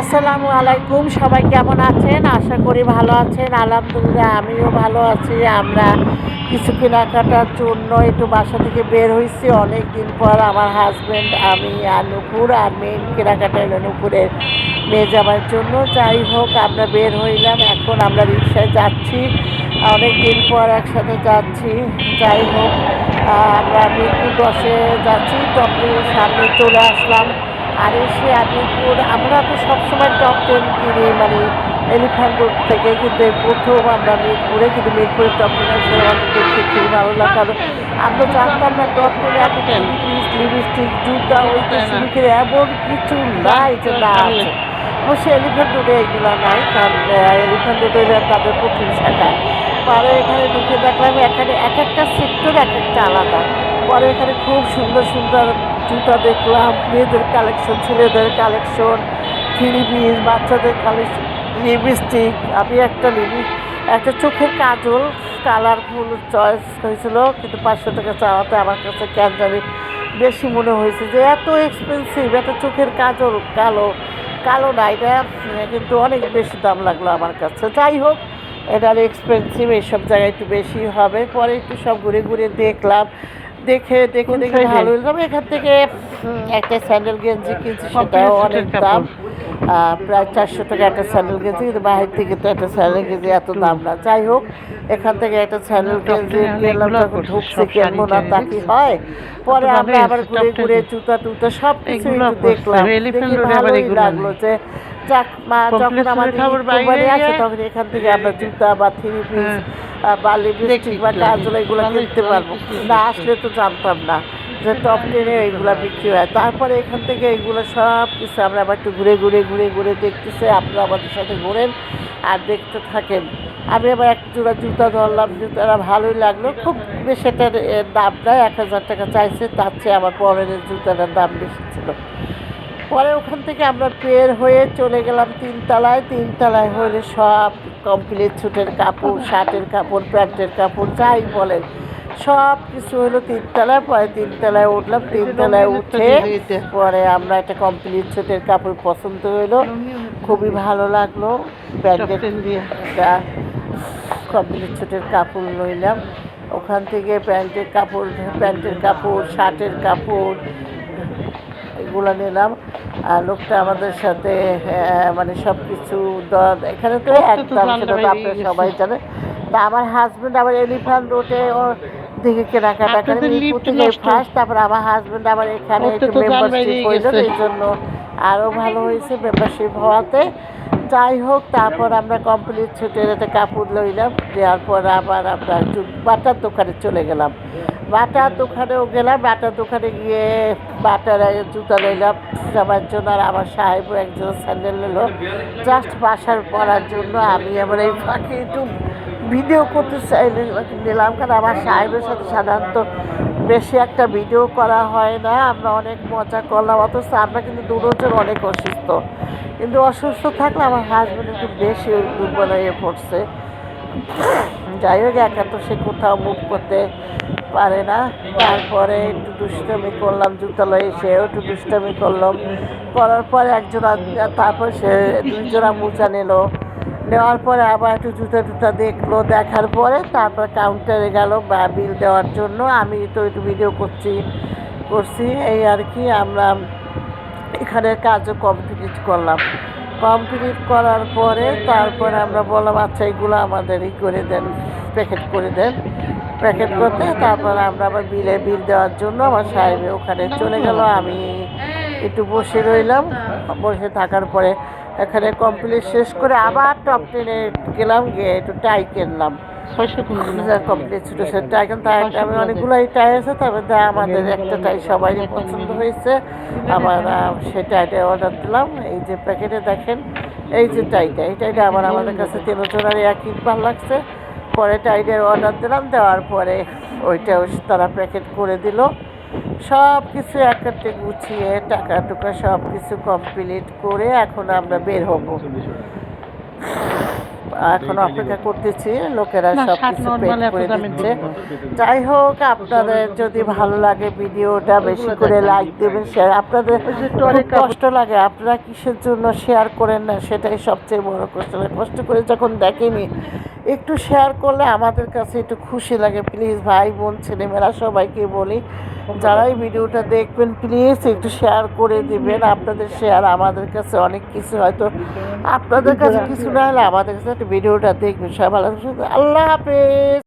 আসসালামু আলাইকুম, সবাই কেমন আছেন? আশা করি ভালো আছেন। আলহামদুলিল্লাহ, আমিও ভালো আছি। আমরা কিছু কেনাকাটার জন্য একটু বাসা থেকে বের হয়েছি। অনেক দিন পর আমার হাজব্যান্ড আমি আর নুপুর আর মেন কেনাকাটা এলো নুপুরের মেয়ে যাওয়ার জন্য। যাই হোক, আমরা বের হইলাম। এখন আমরা রিক্সায় যাচ্ছি। অনেক দিন পর একসাথে যাচ্ছি। যাই হোক আমরা মিরপুর দশে যাচ্ছি। তখন সামনে চলে আসলাম। আর এসে আমিরপুর আমরা তো সবসময় টপ টেন কিনি মানে এলিফ্যান্ট রোড থেকে কিন্তু এই প্রথম আমরা মিরপুরে কিন্তু মিরপুরের টপ টেন এসে আমাদের দেখতে খুবই ভালো লাগল আমরা জানতাম না টপ টেনে এত লিপস্টিক লিপস্টিক জুতা ওই তো শুরু করে এমন কিছু নাই যে না আছে। অবশ্যই এলিফ্যান্ট রোডে এগুলো নাই কারণ এলিফ্যান্ট রোডে তাদের প্রথম শাখা। পরে এখানে ঢুকে দেখলাম এখানে এক একটা সেক্টর এক একটা আলাদা। পরে এখানে খুব সুন্দর সুন্দর জুতা দেখলাম, মেয়েদের কালেকশন ছেলেদের কালেকশন থ্রি পিস, বাচ্চাদের কালেকশন লিপস্টিক আমি একটা লিপি, একটা চোখের কাজল কালারফুল চয়েস হয়েছিল, কিন্তু পাঁচশো টাকা চাওয়াতে আমার কাছে কেন জানি বেশি মনে হয়েছে যে এত এক্সপেন্সিভ একটা চোখের কাজল, কালো কালো না এটা কিন্তু অনেক বেশি দাম লাগল আমার কাছে। যাই হোক এটার এক্সপেন্সিভ এইসব জায়গায় একটু বেশি হবে, পরে একটু সব ঘুরে ঘুরে দেখলাম। দেখে দেখে দেখে? ভালো লাগল এখান থেকে একটা স্যান্ডেল গেঞ্জি কিনছি সেটাও অনেক দাম। প্রায় চারশো টাকা একটা স্যান্ডেল গেঞ্জি কিন্তু বাহির থেকে তো একটা স্যান্ডেল গেঞ্জি এত দাম না। যাই হোক এখান থেকে একটা স্যান্ডেল গেঞ্জি কিনলাম করছে, ঢুকছি সব কিনবো তা কি হয়? পরে আমরা আবার ঘুরে ঘুরে। জুতা টুতা সব কিছু দেখলাম। দেখি ভালোই লাগল যে যখন আমাদের তখন এখান থেকে আমরা জুতা বা থ্রি পিস হ্যাঁ। বা লিপস্টিক বা দেখি, কাজল এগুলো কিনতে পারব। না আসলে তো জানতাম না যে টপ টেনে এইগুলা বিক্রি হয়। তারপরে এখান থেকে এইগুলো সব কিছু আমরা আবার একটু ঘুরে ঘুরে ঘুরে ঘুরে দেখতেছি আপনারা আমাদের সাথে ঘোরেন আর দেখতে থাকেন। আমি আবার এক জোড়া জুতা ধরলাম জুতাটা ভালোই লাগল। খুব বেশি এটার দাম নয় এক হাজার টাকা চাইছে তার চেয়ে আমার পরের জুতাটার দাম বেশি ছিল। পরে ওখান থেকে আমরা বের হয়ে চলে গেলাম তিনতলায়। তিনতলায় হলে সব কমপ্লিট ছুটের কাপড় শার্টের কাপড় প্যান্টের কাপড় যাই বলেন সব কিছু হলো তিনতলায়। পরে তিনতলায় উঠলাম তিনতলায় উঠে পরে আমরা একটা কমপ্লিট ছুটের কাপড় পছন্দ হলো খুবই ভালো লাগল। প্যান্টের একটা কমপ্লিট ছুটের কাপড় লইলাম। ওখান থেকে প্যান্টের কাপড় প্যান্টের কাপড় শার্টের কাপড় এগুলো নিলাম। আর লোকটা আমাদের সাথে মানে সব কিছু এখানে তো একদম জানলে সেটা তো আপনারা সবাই জানে তা আমার হাজবেন্ড আবার এলিফ্যান্ট রোডে ও দিকে কেনাকাটা করে থেকে ফার্স্ট তারপর আমার আবার এখানে একটু মেম্বারশিপ এই জন্য আরও ভালো হয়েছে মেম্বারশিপ হওয়াতে। যাই হোক তারপর আমরা কমপ্লিট ছুটের একটা কাপড় লইলাম দেওয়ার পর আবার আমরা একটু বাটার দোকানে চলে গেলাম। বাটার দোকানেও গেলাম বাটার দোকানে গিয়ে বাটার জুতা লইলাম, জামার জন্য আর আমার সাহেব একজন স্যান্ডেল নিলো। জাস্ট বাসার পরার জন্য আমি আবার এই ফাঁকে একটু ভিডিও করতে চাইলে নিলাম, কারণ আমার সাহেবের সাথে সাধারণত বেশি একটা ভিডিও করা হয় না। আমরা অনেক মজা করলাম, অথচ আমরা কিন্তু দুজন অনেক অসুস্থ। কিন্তু অসুস্থ থাকলে আমার হাজব্যান্ড একটু বেশি দুর্বল হয়ে পড়ছে। যাই হোক, একা তো সে কোথাও মুভ করতে পারে না। তারপরে একটু দুষ্টামি করলাম জুতা লয়ে সেও একটু দুষ্টামি করলাম। করার পরে একজোড়া তারপর সে দুই জোড়া মোজা নিল নেওয়ার পরে আবার একটু জুতা টুতা দেখল। দেখার পরে তারপর কাউন্টারে গেল বা বিল দেওয়ার জন্য। আমি তো একটু ভিডিও করছি করছি। এই আর কি, আমরা এখানে কাজও কমপ্লিট করলাম। কমপ্লিট করার পরে তারপরে আমরা বললাম আচ্ছা এগুলো আমাদের ই করে দেন প্যাকেট করে দেন। প্যাকেট করতে, তারপরে আমরা আবার বিলে বিল দেওয়ার জন্য আমার সাহেব ওখানে চলে গেল। আমি একটু বসে রইলাম। বসে থাকার পরে এখানে কমপ্লিট শেষ করে আবার টপ টেনে গেলাম, গিয়ে একটু টাই কিনলাম। কমপ্লিট ছোটো ছোটো টাই কিন্তু। আমি অনেকগুলোই টাই আছে, তবে তা আমাদের একটা টাই সবাই পছন্দ হয়েছে। আবার সেই টাইটা অর্ডার দিলাম। এই যে প্যাকেটে দেখেন, এই যে টাইটা এই টাইটা আবার আমাদের কাছে তিনজনের একই ভালো লাগছে। পরে টাইটের অর্ডার দিলাম দেওয়ার পরে ওইটাও তারা প্যাকেট করে দিল। সব কিছু একাতে গুছিয়ে টাকা টুকা সব কিছু কমপ্লিট করে এখন আমরা বের হব। এখন অপেক্ষা করতেছি লোকেরা সব কিছু করে দিচ্ছে। যাই হোক আপনাদের যদি ভালো লাগে ভিডিওটা বেশি করে লাইক দেবেন শেয়ার আপনাদের খুব কষ্ট লাগে আপনারা কিসের জন্য শেয়ার করেন না সেটাই সবচেয়ে বড় কষ্ট লাগে। কষ্ট করে যখন দেখেনি একটু শেয়ার করলে আমাদের কাছে একটু খুশি লাগে। প্লিজ ভাই বোন, ছেলেমেয়েরা সবাইকে বলি, যারা এই ভিডিওটা দেখবেন প্লিজ একটু শেয়ার করে দিবেন। আপনাদের শেয়ার আমাদের কাছে অনেক কিছু হয়তো আপনাদের কাছে কিছু না হলে আমাদের কাছে একটা ভিডিওটা দেখবেন। সবাই ভালো। আল্লাহ হাফেজ।